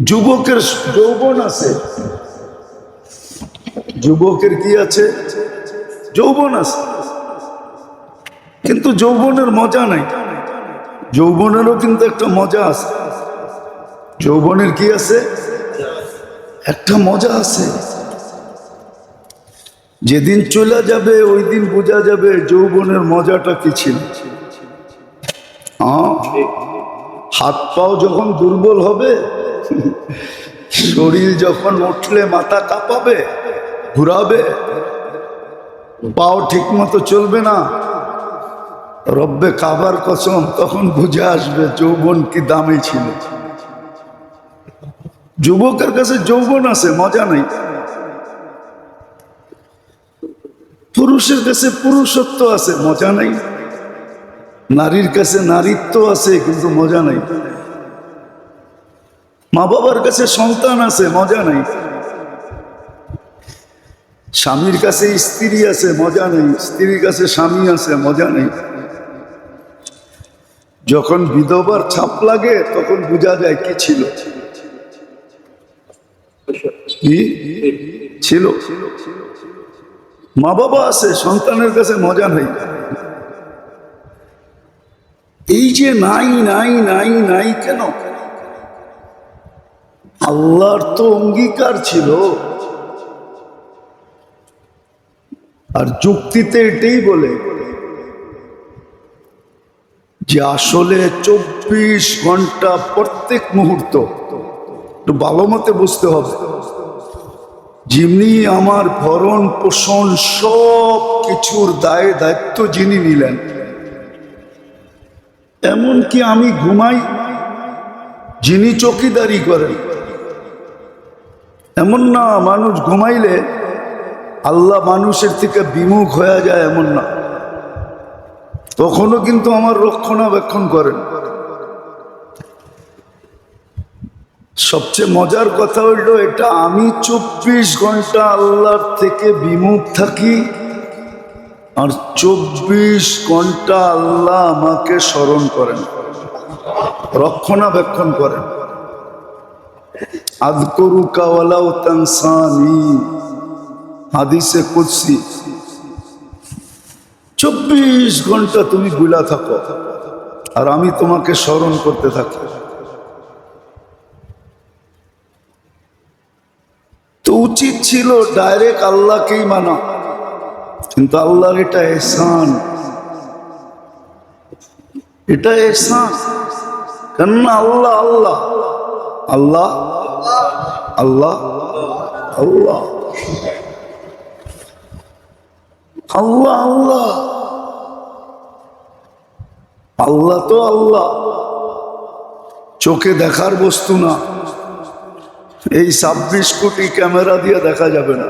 যুবকের যৌবন আছে। যুবকের কি আছে? যৌবন আছে। কিন্তু যৌবনের মজা নাই। যৌবনেরও কিন্তু একটা মজা আছে। যৌবনের কি আছে? একটা মজা আছে। যেদিন চলে যাবে ওই দিন বোঝা যাবে যৌবনের মজাটা কি ছিল। হাত পাও যখন দুর্বল হবে শরীর যখন উঠলে মাথা কাঁপাবে, ঘুরাবে, পাও ঠিক মতো চলবে না, রব্বে কাবার কসম, তখন বুঝে আসবে যৌবন কি দামে ছিল। যুবকের কাছে যৌবন আছে, মজা নেই। পুরুষের কাছে পুরুষত্ব আছে, মজা নাই। নারীর কাছে নারীত্ব আছে, কিন্তু মজা নাই। মা বাবার কাছে সন্তান আছে, মজা নাই। স্বামীর কাছে স্ত্রী আছে, মজা নেই। স্ত্রীর কাছে স্বামী আছে, মজা নেই। যখন বিধবার ছাপ লাগে, তখন বোঝা যায় কি ছিল। কি? ছিল। মা বাবা আছে, সন্তানের কাছে মজা নেই। এই যে নাই নাই নাই নাই, কেন? আল্লাহর তো অঙ্গীকার ছিল। আর যুক্তিতে এটাই বলে যে আসলে চব্বিশ ঘণ্টা প্রত্যেক মুহূর্ত একটু ভালো মতে বুঝতে হবে। যিনি আমার ভরণ পোষণ সব কিছুর দায় দায়িত্ব যিনি নিলেন, এমনকি আমি ঘুমাই, যিনি চকিদারি করেন এমন না, মানুষ ঘুমাইলে আল্লাহ মানুষের থেকে বিমুখ হয়ে যায় এমন না। তখনও কিন্তু আমার রক্ষণাবেক্ষণ করেন। সবচেয়ে মজার কথা হইল এটা, আমি চব্বিশ ঘণ্টা আল্লাহর থেকে বিমুখ থাকি আর চব্বিশ ঘণ্টা আল্লাহ আমাকে স্মরণ করেন, রক্ষণাবেক্ষণ করেন। আদকরু কাওয়ালাও তানসানি। হাদিসে কুৎসি চব্বিশ ঘণ্টা তুমি গুলা থাকো, আর আমি তোমাকে স্মরণ করতে থাকি। তো উচিত ছিল ডাইরেক্ট আল্লাহকেই মানা, কিন্তু আল্লাহর এটা এহসান। এটা এহসান। কেননা আল্লাহ আল্লাহ। আল্লাহ আল্লাহ আল্লাহ। আল্লাহ আল্লাহ। আল্লাহ তো আল্লাহ। চোখে দেখার বস্তু না। এই ছাব্বিশ কোটি ক্যামেরা দিয়ে দেখা যাবে না।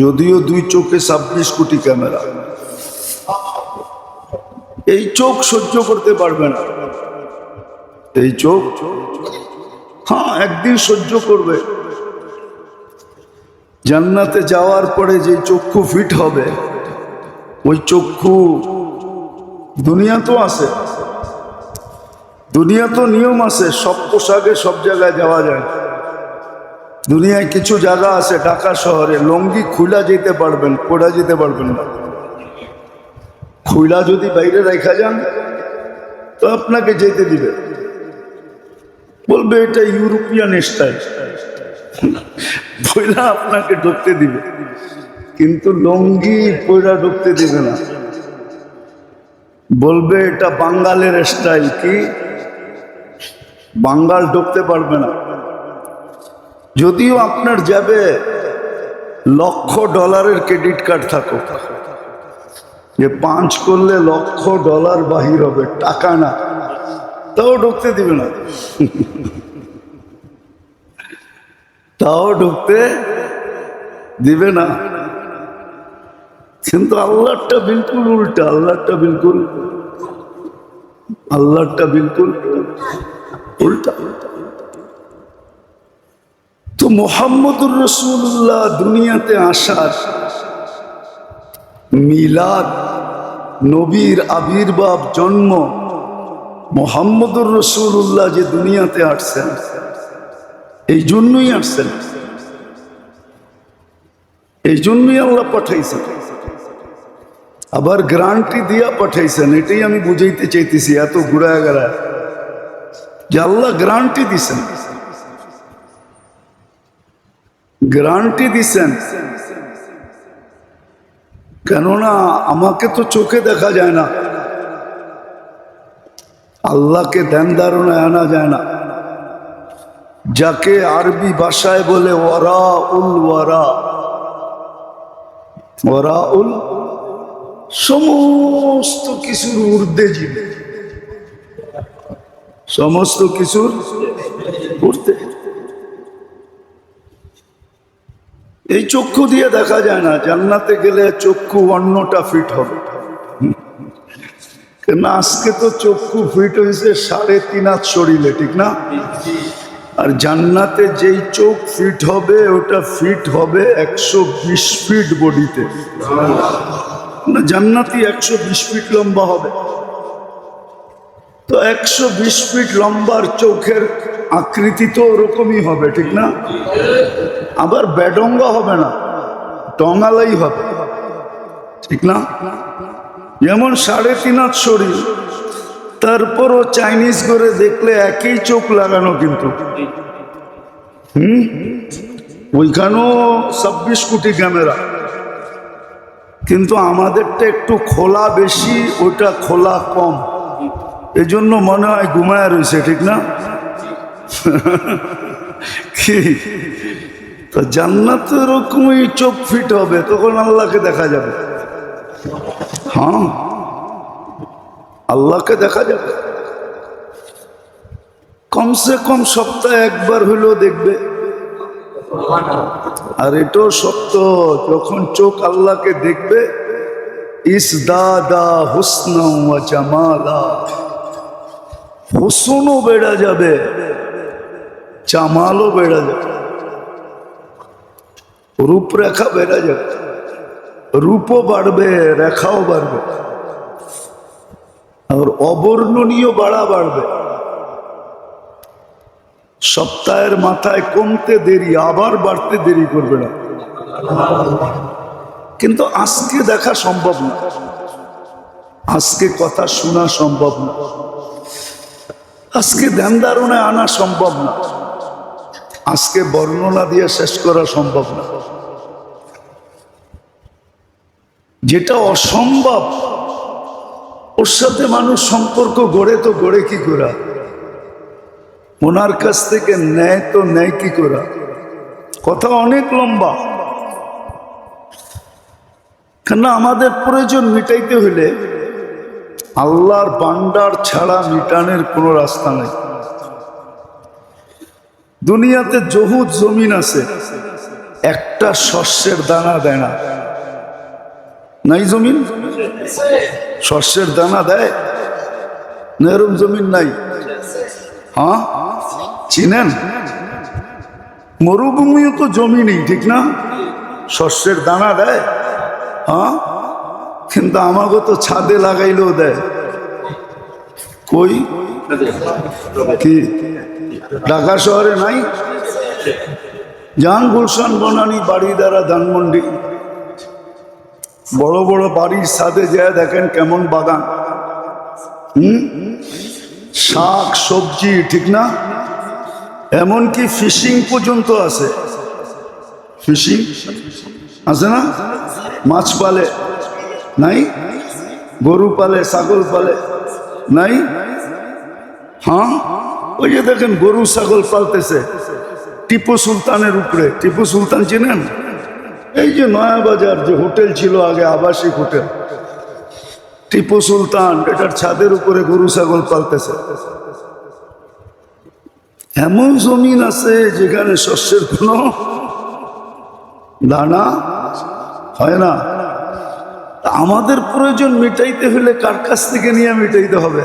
যদিও দুই চোখে ছাব্বিশ কোটি ক্যামেরা। এই চোখ সহ্য করতে পারবে না। এই চোখ হ্যাঁ একদিন সহ্য করবে। জান্নাতে যাওয়ার পরে যে চক্ষু ফিট হবে, ওই চক্ষু দুনিয়া তো আছে। দুনিয়া তো নিয়ম আছে, সব পোশাকে সব জায়গায় যাওয়া যায়। দুনিয়ায় কিছু জায়গা আছে, ঢাকা শহরে, লঙ্গি খুলা যেতে পারবেন, পড়া যেতে পারবেন না। খুলা যদি বাইরে রেখা যান, তো আপনাকে যেতে দিবে। বলবে, এটা ইউরোপিয়ান স্টাইল। আপনাকে ঢুকতে দিবে। কিন্তু লঙ্গি পয়লা ঢুকতে দিবে না। বলবে, এটা বাঙ্গালের স্টাইল কি? বাঙ্গাল ঢুকতে পারবে না। যদিও আপনার যাবে লক্ষ ডলারের ক্রেডিট কার্ড থাকো যে পাঁচ করলে লক্ষ ডলার বাহির হবে, টাকা না। তাও ঢুকতে দিবে না। তাও ঢুকতে দিবে না। কিন্তু আল্লাহটা বিলকুল উল্টা আল্লাহটা বিলকুল আল্লাহটা বিলকুল উল্টা। তো মোহাম্মদুর রসুল্লাহ দুনিয়াতে আসার মিলাদ, নবীর আবির্ভাব, জন্ম মোহাম্মদুর রসুল্লাহ যে দুনিয়াতে আসছেন, এই জন্যই আসছেন। এই জন্যই আল্লাহ পাঠাইছেন। আবার গ্রান্টি দিয়া পাঠাইছেন, এটাই আমি বুঝাইতে চাইতেছি এত ঘুরা গেলা যে আল্লাহ গ্রান্টি দিছেন। গ্রান্টি দিছেন। কেননা আমাকে তো চোখে দেখা যায় না। আল্লাহকে ধ্যান ধারণায় আনা যায় না। যাকে আরবি ভাষায় বলে ওরা উল ওয়ারা। ওরা উল সমস্ত কিছুর ঊর্ধ্বে জীবে। সমস্ত কিছুর ঊর্ধ্বে। এই চক্ষু দিয়ে দেখা যায় না, জান্নাতে গেলে চক্ষু অন্যটা ফিট হবে। কেন আজকে তো চক্ষু ফিট হয়েছে, সাড়ে তিন হাত শরীরে, ঠিক না? আর জান্নাতে যেই চোখ ফিট হবে, ওটা ফিট হবে একশো বিশ ফিট বডিতে। না, জান্নাতি একশো বিশ ফিট লম্বা হবে। তো একশো বিশ ফিট লম্বার চোখের আকৃতি তো ওরকমই হবে, ঠিক না? আবার বেডঙ্গা হবে না, টঙ্গালাই হবে, ঠিক না? যেমন সাড়ে তিন হাত শরীর, তারপরও চাইনিজ করে দেখলে একই চোখ লাগানো কিন্তু। হুম? ওইখানেও ছাব্বিশ কোটি ক্যামেরা। কিন্তু আমাদেরটা একটু খোলা বেশি ওটা খোলা কম। এজন্য মনে হয় ঘুমায় রয়েছে, ঠিক না? কি? তো জান্নাত তো এরকমই চোখ ফিট হবে, তখন আল্লাহকে দেখা যাবে। হ্যাঁ। আল্লাহকে দেখা যাবে। কমসে কম সপ্তাহে একবার হলেও দেখবে। আর এটাও সত্য, যখন চোখ আল্লাহকে দেখবে, ইসদাদা হুসনা ওয়া জামালা, হুসনও বেড়া যাবে, জামালও বেড়া যাবে, রূপরেখা বেড়া যাবে। রূপও বাড়বে, রেখাও বাড়বে। আর অবর্ণনীয় বাড়া বাড়বে। সপ্তাহের মাথায় কমতে দেরি, আবার বাড়তে দেরি করবে না। কিন্তু আজকে দেখা সম্ভব না। আজকে কথা শোনা সম্ভব না। আজকে ধ্যান ধারণায় আনা সম্ভব না। আজকে বর্ণনা দিয়ে শেষ করা সম্ভব না। যেটা অসম্ভব। ওর সাথে মানুষ সম্পর্ক গড়ে তো গড়ে কি করা? ওনার কাছ থেকে নেয় তো নেয় কি করা? কথা অনেক লম্বা। কেন আমাদের প্রয়োজন মিটাইতে হলে আল্লাহর বান্ডার ছাড়া মিটানের কোনো রাস্তা নেই। দুনিয়াতে জহুদ জমিন আছে, একটা শস্যের দানা দেয় না নাই জমিন? শস্যের দানা দেয়। না এরম জমিন নাই। হ্যাঁ? চিনেন? মরুভূমিও তো জমি নেই, ঠিক না? শস্যের দানা দেয়। হ্যাঁ? কিন্তু আমাকে তো ছাদে লাগাইলেও দেয়। কই? কি? ঢাকা শহরে নাই? যান গুলশান বনানি বাড়ি দ্বারা ধানমন্ডি বড় বড় বাড়ির ছাদে যায় দেখেন কেমন বাগান। হুম? শাক, সবজি, ঠিক না? এমনকি ফিশিং পর্যন্ত আছে। ফিশিং? আছে না? মাছ পালে। নাই? গরু পালে, ছাগল পালে। নাই? হ্যাঁ? ওই যে দেখেন গরু, ছাগল পালতেছে। টিপু সুলতানের উপরে। টিপু সুলতান চিনেন? এই যে নয়াবাজার যে হোটেল ছিল আগে আবাসিক হোটেল, টিপু সুলতান, এটার ছাদের উপরে গরু ছাগল পালতেছে। এমন জমিন আছে যেখানে শস্যের কোনো দানা হয় না। আমাদের প্রয়োজন মিটাইতে হলে কার কাছ থেকে নিয়ে মিটাইতে হবে?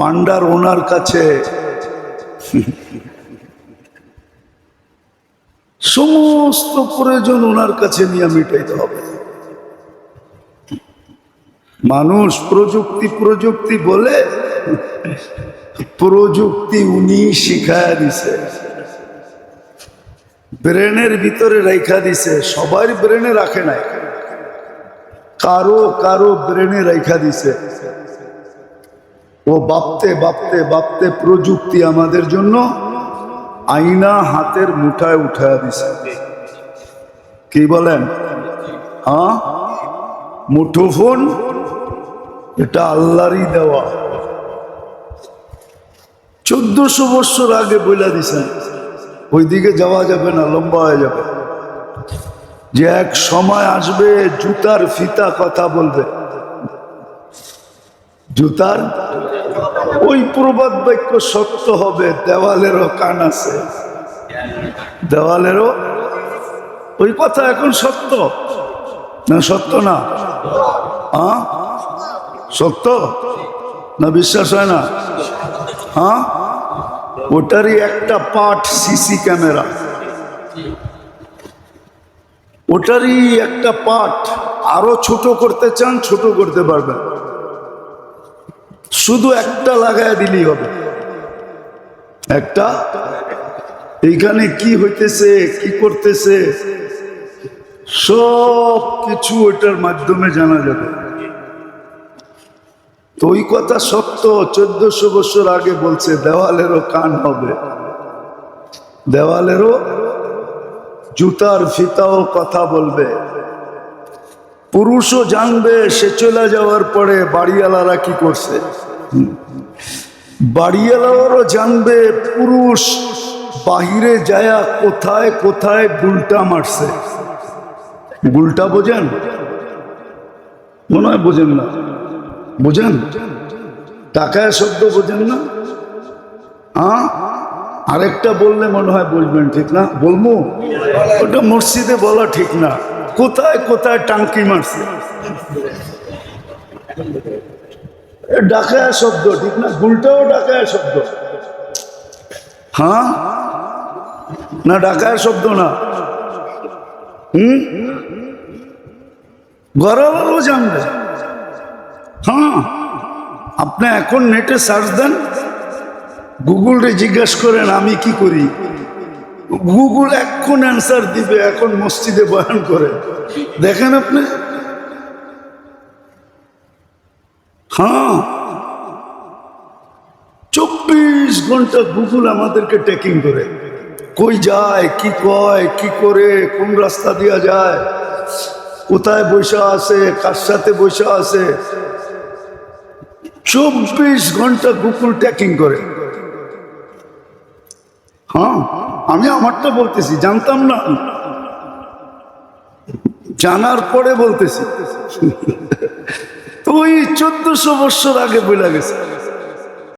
বান্ডার ওনার কাছে। সমস্ত প্রয়োজন ওনার কাছে নিয়ে মিটাইতে হবে। মানুষ প্রযুক্তি প্রযুক্তি বলে, প্রযুক্তি উনি শিখায় দিছে। ব্রেনের ভিতরে রেখা দিছে, সবার ব্রেনে রাখে নাই। কারও কারও ব্রেনে রেখা দিছে। ও বাপতে বাপতে বাপতে প্রযুক্তি আমাদের জন্য আইনা হাতের মুঠায় উঠায় দিছে। কি বলেন? হ্যাঁ? মুঠোফোন? এটা আল্লাহরই দেওয়া। চোদ্দশো বছর আগে বইলা দিছেন। ওইদিকে যাওয়া যাবে না, লম্বা হয়ে যাবে। যে এক সময় আসবে, জুতার ফিতা কথা বলবে। জুতার ওই প্রবাদ বাক্য সত্য হবে, দেওয়ালেরও কান আছে। দেওয়ালেরও? ওই কথা এখন সত্য? না সত্য না। হ্যাঁ? সত্য? না, বিশ্বাস হয় না। হ্যাঁ? ওটারই একটা পার্ট সিসি ক্যামেরা। ওটারই একটা পাঠ আরও ছোট করতে চান, ছোট করতে পারবেন। শুধু একটা লাগায় দিলেই হবে। একটা? এইখানে কি হইতেছে, কি করতেছে? সব কিছু ওইটার মাধ্যমে জানা যাবে। তো ওই কথা সত্য, চোদ্দশো বছর আগে বলছে, দেওয়ালেরও কান হবে। দেওয়ালেরও জুতার ফিতাও কথা বলবে। পুরুষও জানবে, সে চলে যাওয়ার পরে বাড়িওয়ালারা কি করছে। বাড়িওয়ালারও জানবে, পুরুষ বাহিরে যায়া কোথায় কোথায় গুলটা মারছে। গুলটা বোঝেন? মনে হয় বোঝেন না। বোঝেন? টাকায় শব্দ বোঝেন না? হ্যাঁ আরেকটা বললে মনে হয় বলবেন ঠিক না? বলব ওটা মসজিদে বলা ঠিক না। কোথায় কোথায় টাঙ্কি মারছে? ডাকায় শব্দ, ঠিক না? গুলটাও ডাকায় শব্দ। হ্যাঁ? না, ডাকায় শব্দ না। হুম? গড়াবারও জানবে হ্যাঁ? আপনি এখন নেটে সার্চ দেন, গুগলরে জিজ্ঞেস করেন, আমি কি করি? গুগল এখন অ্যান্সার দিবে, এখন মসজিদে বয়ান করে। দেখেন আপনি? হ্যাঁ। চব্বিশ ঘণ্টা গুগল আমাদেরকে টেকিং করে। কই যায়, কি কয়, কি করে, কোন রাস্তা দিয়া যায়, কোথায় বৈশা আছে, কার সাথে বৈশা আছে। চব্বিশ ঘণ্টা গুগল ট্যাকিং করে। হ্যাঁ। আমি আমারটা বলতেছি, জানতাম না। জানার পরে বলতেছি। তো ওই চোদ্দশো বৎসর আগে বলে গেছে।